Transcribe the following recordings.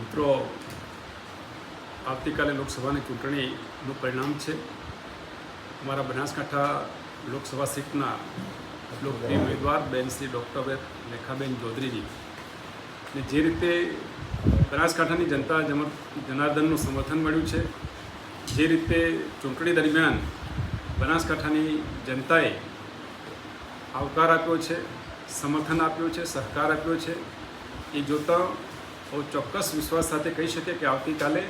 મિત્રો, આવતીકાલે લોકસભાની ચૂંટણીનું પરિણામ છે. અમારા બનાસકાંઠા લોકસભા સીટના લોકપ્રિય ઉમેદવાર, બેન શ્રી ડૉક્ટર રેખાબેન ચૌધરીજી. ને જે રીતે બનાસકાંઠાની જનતા જનાર્દનનું સમર્થન મળ્યું છે, જે રીતે ચૂંટણી દરમિયાન બનાસકાંઠાની જનતાએ આવકાર આપ્યો છે, સમર્થન આપ્યું છે, સહકાર આપ્યો છે, એ જોતાં બહુ ચોક્કસ વિશ્વાસ સાથે કહી શકીએ કે આવતીકાલે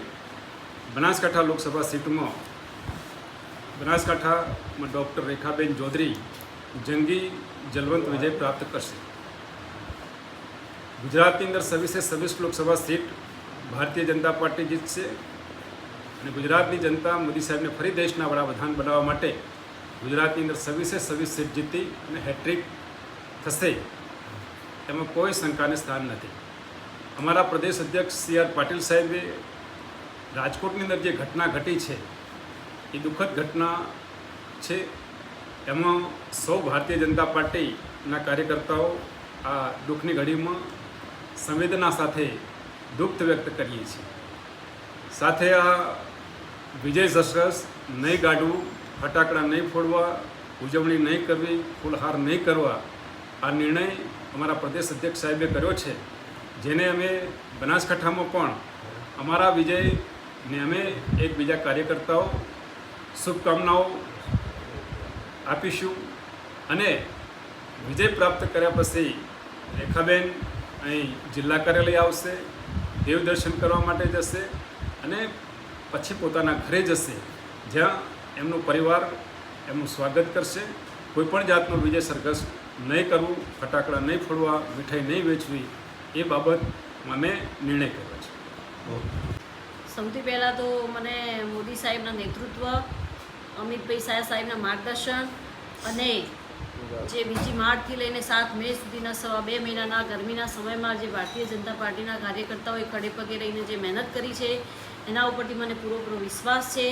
બનાસકાંઠા લોકસભા સીટમાં બનાસકાંઠામાં ડૉક્ટર રેખાબેન ચૌધરી જંગી જલવંત વિજય પ્રાપ્ત કરશે. ગુજરાતની અંદર સવીસે સવીસ લોકસભા સીટ ભારતીય જનતા પાર્ટી જીતશે અને ગુજરાતની જનતા મોદી સાહેબને ફરી દેશના વડાપ્રધાન બનાવવા માટે ગુજરાતની અંદર સવીસે સવીસ સીટ જીતી અને હેટ્રિક થશે. એમાં કોઈ શંકાને સ્થાન નથી. અમારા પ્રદેશ અધ્યક્ષ સી આર પાટીલ સાહેબે રાજકોટની અંદર જે ઘટના ઘટી છે, એ દુઃખદ ઘટના છે. એમાં સૌ ભારતીય જનતા પાર્ટીના કાર્યકર્તાઓ આ દુઃખની ઘડીમાં સંવેદના સાથે દુઃખ વ્યક્ત કરીએ છીએ. સાથે આ વિજય દશરસ નહીં ગાઢવું ફટાકડા નહીં ફોડવા, ઉજવણી નહીં કરવી, ફૂલહાર નહીં કરવા આ નિર્ણય અમારા પ્રદેશ અધ્યક્ષ સાહેબે કર્યો છે. જેને અમે બનાસકાંઠામાં પણ અમારા વિજયને અમે એકબીજા કાર્યકર્તાઓ શુભકામનાઓ આપીશું અને વિજય પ્રાપ્ત કર્યા પછી રેખાબેન અહીં જિલ્લા કાર્યાલય આવશે, દેવ દર્શન કરવા માટે જશે અને પછી પોતાના ઘરે જશે, જ્યાં એમનું પરિવાર એમનું સ્વાગત કરશે. કોઈપણ જાતનો વિજય સરઘસ નહીં કરવું, ફટાકડા નહીં ફોડવા, મીઠાઈ નહીં વેચવી એ બાબત મને નિર્ણય કર્યો છે. સૌથી પહેલાં તો મને મોદી સાહેબના નેતૃત્વ, અમિતભાઈ શાહ સાહેબના માર્ગદર્શન અને જે બીજી માર્ચથી લઈને સાત મે સુધીના સવા બે મહિનાના ગરમીના સમયમાં જે ભારતીય જનતા પાર્ટીના કાર્યકર્તાઓએ ખડે પગે રહીને જે મહેનત કરી છે, એના ઉપરથી મને પૂરેપૂરો વિશ્વાસ છે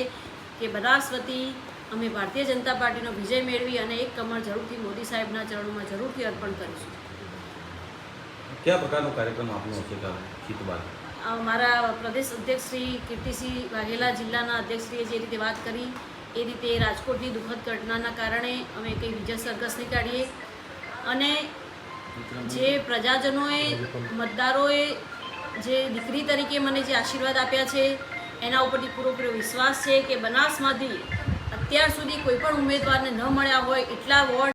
કે બનાસ વતી અમે ભારતીય જનતા પાર્ટીનો વિજય મેળવી અને એક કમળ જરૂરથી મોદી સાહેબના ચરણોમાં જરૂરથી અર્પણ કરીશું. કયા પ્રકારનો કાર્યક્રમ આપનો હશે કાલે બાદ? પ્રદેશ અધ્યક્ષ શ્રી કીર્તિસિંહ વાઘેલા જિલ્લાના અધ્યક્ષશ્રીએ જે રીતે વાત કરી, એ રીતે રાજકોટની દુઃખદ ઘટનાના કારણે અમે કંઈ વિજય સરઘસ નીકાળીએ અને જે પ્રજાજનોએ, મતદારોએ જે દીકરી તરીકે મને જે આશીર્વાદ આપ્યા છે, એના ઉપરથી પૂરેપૂરો વિશ્વાસ છે કે બનાસમાંથી અત્યાર સુધી કોઈ પણ ઉમેદવારને ન મળ્યા હોય, એટલા વોર્ડ